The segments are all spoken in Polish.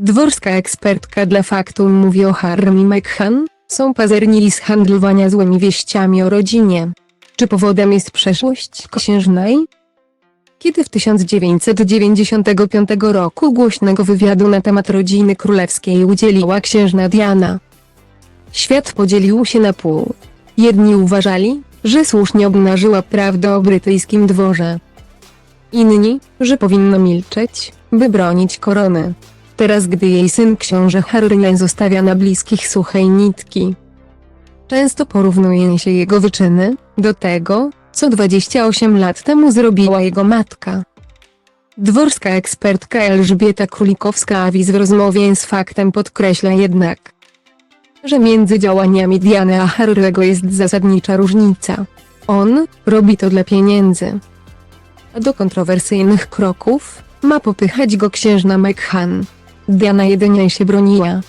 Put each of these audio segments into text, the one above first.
Dworska ekspertka dla faktu mówi o Harry i Meghan, są pazerni z handlowania złymi wieściami o rodzinie. Czy powodem jest przeszłość księżnej? Kiedy w 1995 roku głośnego wywiadu na temat rodziny królewskiej udzieliła księżna Diana, świat podzielił się na pół. Jedni uważali, że słusznie obnażyła prawdę o brytyjskim dworze. Inni, że powinno milczeć, by bronić korony. Teraz gdy jej syn książę Harry zostawia na bliskich suchej nitki. Często porównuje się jego wyczyny do tego, co 28 lat temu zrobiła jego matka. Dworska ekspertka Elżbieta Królikowska-Awis w rozmowie z faktem podkreśla jednak, że między działaniami Diany a Harry'ego jest zasadnicza różnica. On robi to dla pieniędzy. A do kontrowersyjnych kroków ma popychać go księżna Meghan. Diana jedynie się broniła.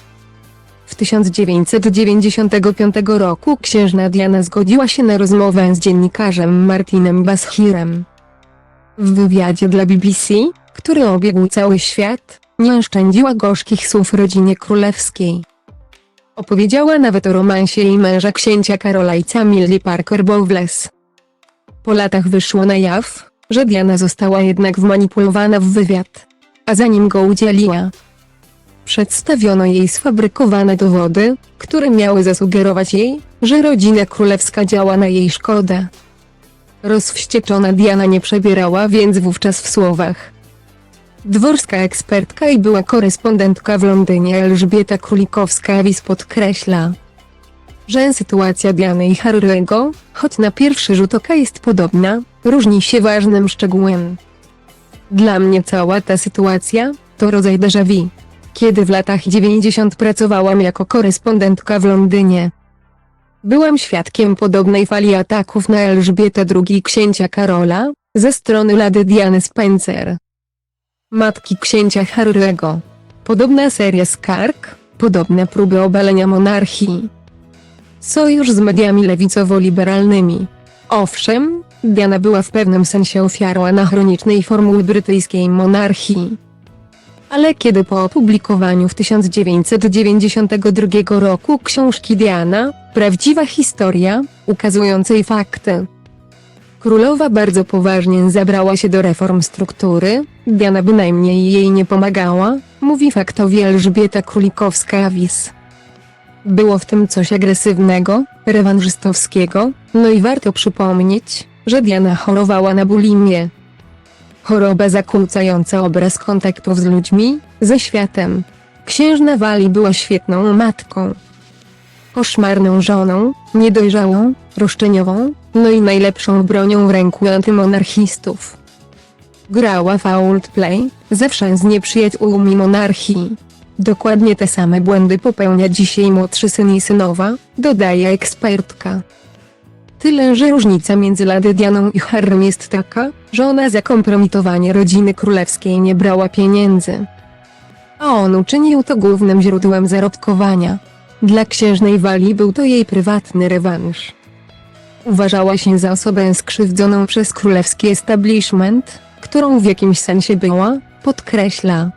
W 1995 roku księżna Diana zgodziła się na rozmowę z dziennikarzem Martinem Bashirem. W wywiadzie dla BBC, który obiegł cały świat, nie oszczędziła gorzkich słów rodzinie królewskiej. Opowiedziała nawet o romansie jej męża księcia Karola i Camilli Parker Bowles. Po latach wyszło na jaw, że Diana została jednak wmanipulowana w wywiad, a zanim go udzieliła, Przedstawiono jej sfabrykowane dowody, które miały zasugerować jej, że rodzina królewska działa na jej szkodę. Rozwścieczona Diana nie przebierała więc wówczas w słowach. Dworska ekspertka i była korespondentka w Londynie Elżbieta Królikowska-Awis podkreśla, że sytuacja Diany i Harry'ego, choć na pierwszy rzut oka jest podobna, różni się ważnym szczegółem. Dla mnie cała ta sytuacja to rodzaj déjà vu kiedy w latach 90 pracowałam jako korespondentka w Londynie. Byłam świadkiem podobnej fali ataków na Elżbietę II księcia Karola, ze strony Lady Diany Spencer. Matki księcia Harry'ego. Podobna seria skarg, podobne próby obalenia monarchii. Sojusz z mediami lewicowo-liberalnymi. Owszem, Diana była w pewnym sensie ofiarą anachronicznej formuły brytyjskiej monarchii. Ale kiedy po opublikowaniu w 1992 roku książki Diana, prawdziwa historia, ukazującej fakty, królowa bardzo poważnie zabrała się do reform struktury, Diana bynajmniej jej nie pomagała, mówi faktowi Elżbieta Królikowska-Awis. Było w tym coś agresywnego, rewanżystowskiego, no i warto przypomnieć, że Diana chorowała na bulimię. Choroba zakłócająca obraz kontaktów z ludźmi, ze światem. Księżna Wali była świetną matką. Koszmarną żoną, niedojrzałą, roszczeniową, no i najlepszą bronią w ręku antymonarchistów. Grała old play, zawsze z nieprzyjaciółmi monarchii. Dokładnie te same błędy popełnia dzisiaj młodszy syn i synowa, dodaje ekspertka. Tyle, że różnica między Lady Dianą i Harrym jest taka, że ona za kompromitowanie rodziny królewskiej nie brała pieniędzy. A on uczynił to głównym źródłem zarobkowania. Dla księżnej Wali był to jej prywatny rewanż. Uważała się za osobę skrzywdzoną przez królewski establishment, którą w jakimś sensie była, podkreśla.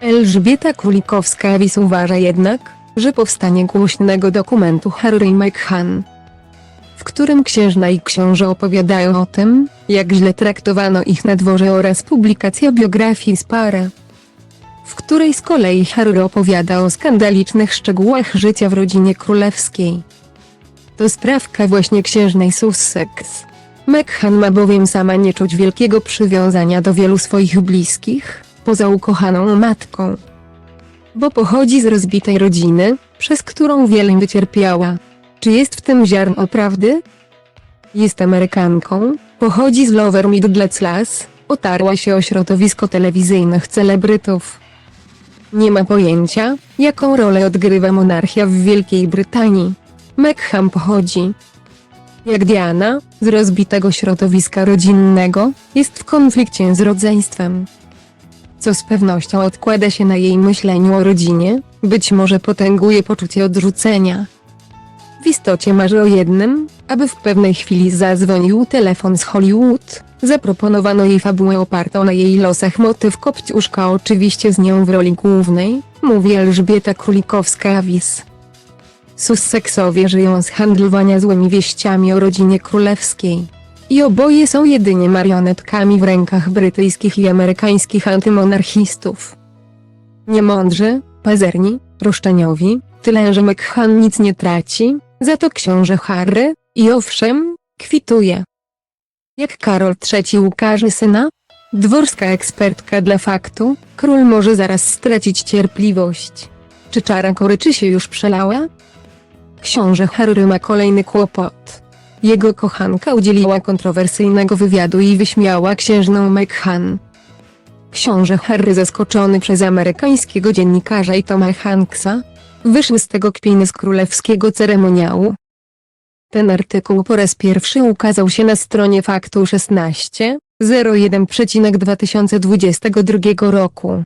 Elżbieta Królikowska-Awis uważa jednak, że powstanie głośnego dokumentu Harry w którym księżna i książę opowiadają o tym, jak źle traktowano ich na dworze oraz publikacja biografii z Parę, w której z kolei Harry opowiada o skandalicznych szczegółach życia w rodzinie królewskiej. To sprawka właśnie księżnej Sussex. Meghan ma bowiem sama nie czuć wielkiego przywiązania do wielu swoich bliskich, poza ukochaną matką. Bo pochodzi z rozbitej rodziny, przez którą wiele wycierpiała. Czy jest w tym ziarno prawdy? Jest Amerykanką, pochodzi z Lower Middle Class, otarła się o środowisko telewizyjnych celebrytów. Nie ma pojęcia, jaką rolę odgrywa monarchia w Wielkiej Brytanii. Meghan pochodzi, jak Diana, z rozbitego środowiska rodzinnego, jest w konflikcie z rodzeństwem. Co z pewnością odkłada się na jej myśleniu o rodzinie, być może potęguje poczucie odrzucenia. W istocie marzy o jednym, aby w pewnej chwili zadzwonił telefon z Hollywood, Zaproponowano jej fabułę opartą na jej losach motyw Kopciuszka oczywiście z nią w roli głównej, mówi Elżbieta Królikowska-Wis. Sussexowie żyją z handlowania złymi wieściami o rodzinie królewskiej. I oboje są jedynie marionetkami w rękach brytyjskich i amerykańskich antymonarchistów. Niemądrzy, pazerni, roszczeniowi, tyle że McCann nic nie traci, za to książę Harry, i owszem, kwituje. Jak Karol III ukaże syna? Dworska ekspertka dla faktu, król może zaraz stracić cierpliwość. Czy czara koryczy się już przelała? Książę Harry ma kolejny kłopot. Jego kochanka udzieliła kontrowersyjnego wywiadu i wyśmiała księżną Meghan. Książę Harry zaskoczony przez amerykańskiego dziennikarza i Toma Hanksa, wyszły z tego kpiny z królewskiego ceremoniału. Ten artykuł po raz pierwszy ukazał się na stronie Faktu 16, 01.2022 roku.